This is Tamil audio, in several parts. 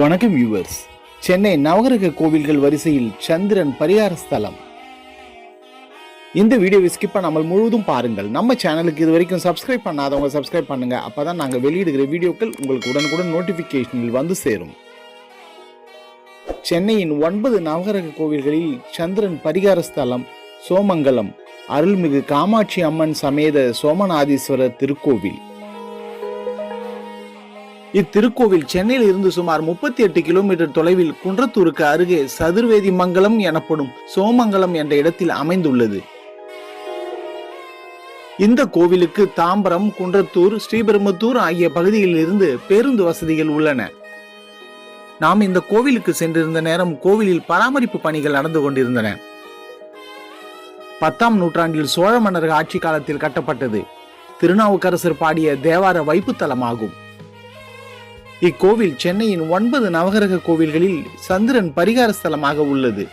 வணக்கம் வியூவர்ஸ் சென்னை நவகிரக கோவில்கள் வரிசையில் சந்திரன் பரிகார ஸ்தலம். இந்த வீடியோவை ஸ்கிப் பண்ணாமல் முழுவதும் பாருங்கள். நம்ம சேனலுக்கு இது வரைக்கும் சப்ஸ்கிரைப் பண்ணாதவங்க சப்ஸ்கிரைப் பண்ணுங்க. அப்பதான் நாங்கள் வெளியிடுகிற வீடியோக்கள் உங்களுக்கு உடனுக்குடன் நோட்டிபிகேஷனில் வந்து சேரும். சென்னையின் ஒன்பது நவகிரக கோவில்களில் சந்திரன் பரிகார ஸ்தலம் சோமங்கலம் அருள்மிகு காமாட்சி அம்மன் சமேத சோமநாதீஸ்வரர் திருக்கோவில். இத்திருக்கோவில் சென்னையில் இருந்து சுமார் முப்பத்தி எட்டு கிலோமீட்டர் தொலைவில் குன்றத்தூருக்கு அருகே சதுர்வேதி மங்கலம் எனப்படும் சோமங்கலம் என்ற இடத்தில் அமைந்துள்ளது. இந்த கோவிலுக்கு தாம்பரம் குன்றத்தூர் ஸ்ரீபெரும்புத்தூர் ஆகிய பகுதிகளில் இருந்து பேருந்து வசதிகள் உள்ளன. நாம் இந்த கோவிலுக்கு சென்றிருந்த நேரம் கோவிலில் பராமரிப்பு பணிகள் நடந்து கொண்டிருந்தன. பத்தாம் நூற்றாண்டில் சோழ மன்னர் ஆட்சி காலத்தில் கட்டப்பட்டது. திருநாவுக்கரசர் பாடிய தேவார வைப்புத்தலமாகும். இக்கோவில் சென்னையின் ஒன்பது நவகிரக கோவில்களில் சந்திரன் பரிகார ஸ்தலமாக உள்ளது.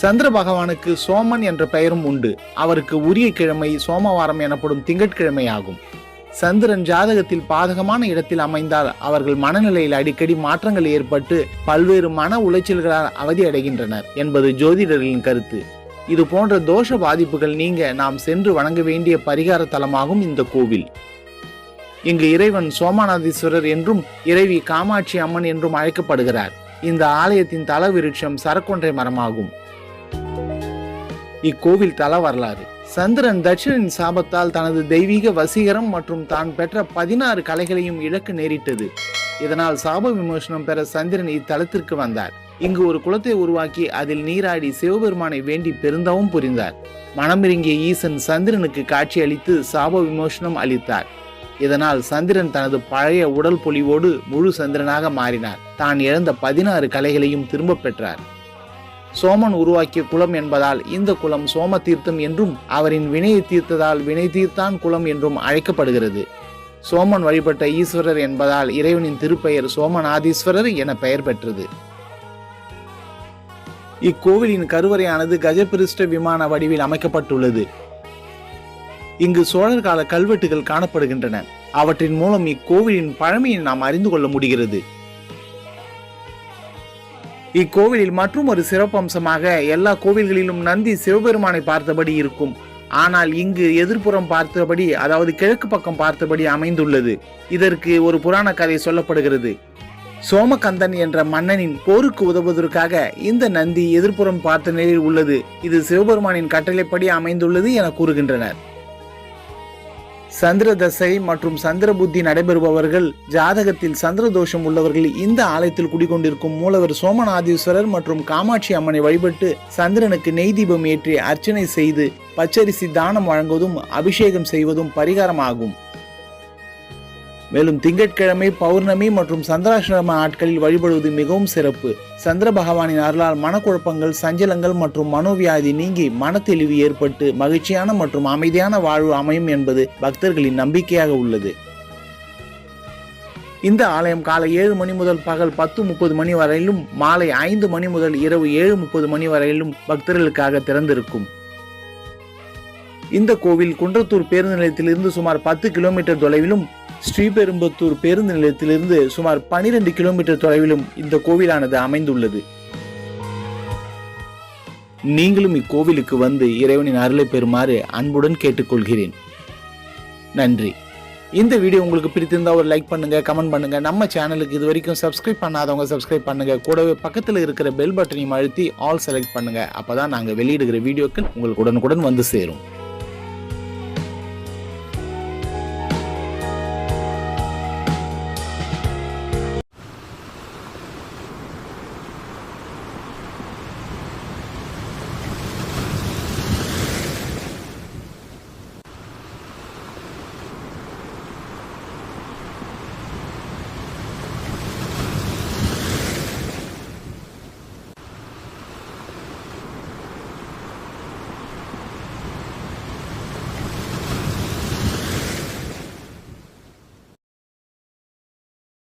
சந்திர பகவானுக்கு சோமன் என்ற பெயரும் உண்டு. அவருக்கு உரிய கிழமை சோமவாரம் எனப்படும் திங்கட்கிழமை ஆகும். சந்திரன் ஜாதகத்தில் பாதகமான இடத்தில் அமைந்தால் அவர்கள் மனநிலையில் அடிக்கடி மாற்றங்கள் ஏற்பட்டு பல்வேறு மன உளைச்சல்களால் அவதி அடைகின்றனர் என்பது ஜோதிடர்களின் கருத்து. இது போன்ற தோஷ பாதிப்புகள் நீங்க நாம் சென்று வணங்க வேண்டிய பரிகார தலமாகும் இந்த கோவில். இங்கு இறைவன் சோமநாதீஸ்வரர் என்றும் இறைவி காமாட்சி அம்மன் என்றும் அழைக்கப்படுகிறார். இந்த ஆலயத்தின் தல விருட்சம் சரக்கொன்றை மரமாகும். இக்கோவில் தல வரலாறு. சந்திரன் தட்சிணின் சாபத்தால் தனது தெய்வீக வசீகரம் மற்றும் தான் பெற்ற பதினாறு கலைகளையும் இழக்க நேரிட்டது. இதனால் சாப விமோசனம் பெற சந்திரன் இத்தலத்திற்கு வந்தார். இங்கு ஒரு குளத்தை உருவாக்கி அதில் நீராடி சிவபெருமானை வேண்டி பெருந்தவும் புரிந்தார். மனமிருங்கிய ஈசன் சந்திரனுக்கு காட்சி அளித்து சாப விமோசனம் அளித்தார். இதனால் சந்திரன் தனது பழைய உடல் பொலிவோடு முழு சந்திரனாக மாறினார். தான் இழந்த பதினாறு கலைகளையும் திரும்பப் பெற்றார். சோமன் உருவாக்கிய குலம் என்பதால் இந்த குலம் சோம தீர்த்தம் என்றும் அவரின் வினையை தீர்த்ததால் வினை தீர்த்தான் குலம் என்றும் அழைக்கப்படுகிறது. சோமன் வழிபட்ட ஈஸ்வரர் என்பதால் இறைவனின் திருப்பெயர் சோமநாதீஸ்வரர் என பெயர் பெற்றது. இக்கோவிலின் கருவறையானது கஜபிரிஷ்ட விமான வடிவில் அமைக்கப்பட்டுள்ளது. இங்கு சோழர் கால கல்வெட்டுகள் காணப்படுகின்றன. அவற்றின் மூலம் இக்கோவிலின் பழமையை நாம் அறிந்து கொள்ள முடிகிறது. இக்கோவிலில் மற்றும் ஒரு சிறப்பம்சமாக எல்லா கோவில்களிலும் நந்தி சிவபெருமானை பார்த்தபடி இருக்கும். ஆனால் இங்கு எதிர்ப்புறம் பார்த்தபடி அதாவது கிழக்கு பக்கம் பார்த்தபடி அமைந்துள்ளது. இதற்கு ஒரு புராண கதை சொல்லப்படுகிறது. சோமகந்தன் என்ற மன்னனின் போருக்கு உதவுவதற்காக இந்த நந்தி எதிர்ப்புறம் பார்த்த நிலையில் உள்ளது. இது சிவபெருமானின் கட்டளைப்படி அமைந்துள்ளது என கூறுகின்றனர். சந்திர தசை மற்றும் சந்திர புத்தி நடைபெறுபவர்கள் ஜாதகத்தில் சந்திர தோஷம் உள்ளவர்கள் இந்த ஆலயத்தில் குடிகொண்டிருக்கும் மூலவர் சோமநாதீஸ்வரர் மற்றும் காமாட்சி அம்மனை வழிபட்டு சந்திரனுக்கு நெய் தீபம் ஏற்றி அர்ச்சனை செய்து பச்சரிசி தானம் வழங்குவதும் அபிஷேகம் செய்வதும் பரிகாரமாகும். மேலும் திங்கட்கிழமை பௌர்ணமி மற்றும் சந்திராசிரம ஆட்களில் வழிபடுவது மிகவும் சிறப்பு. சந்திர பகவானின் அருளால் மனக்குழப்பங்கள் சஞ்சலங்கள் மற்றும் மனோவியாதி நீங்கி மனத்தெளிவு ஏற்பட்டு மகிழ்ச்சியான மற்றும் அமைதியான வாழ்வு அமையும் என்பது பக்தர்களின் நம்பிக்கையாக உள்ளது. இந்த ஆலயம் காலை ஏழு மணி முதல் பகல் பத்து முப்பது மணி வரையிலும் மாலை ஐந்து மணி முதல் இரவு ஏழு முப்பது மணி வரையிலும் பக்தர்களுக்காக திறந்திருக்கும். இந்த கோவில் குன்றத்தூர் பேருந்து நிலையத்திலிருந்து சுமார் பத்து கிலோமீட்டர் தொலைவிலும் ஸ்ரீபெரும்புத்தூர் பேருந்து நிலையத்திலிருந்து சுமார் பனிரெண்டு கிலோமீட்டர் தொலைவிலும் இந்த கோவிலானது அமைந்துள்ளது. நீங்களும் இக்கோவிலுக்கு வந்து இறைவனின் அருளை பெறுமாறு அன்புடன் கேட்டுக்கொள்கிறேன். நன்றி. இந்த வீடியோ உங்களுக்கு பிடித்திருந்தா ஒரு லைக் பண்ணுங்க கமெண்ட் பண்ணுங்க. நம்ம சேனலுக்கு இது வரைக்கும் சப்ஸ்கிரைப் பண்ணாதவங்க சப்ஸ்கிரைப் பண்ணுங்க. கூடவே பக்கத்தில் இருக்கிற பெல் பட்டனையும் அழுத்தி ஆல் செலக்ட் பண்ணுங்க. அப்பதான் நாங்கள் வெளியிடுகிற வீடியோக்கள் உங்களுக்கு உடனுக்குடன் வந்து சேரும்.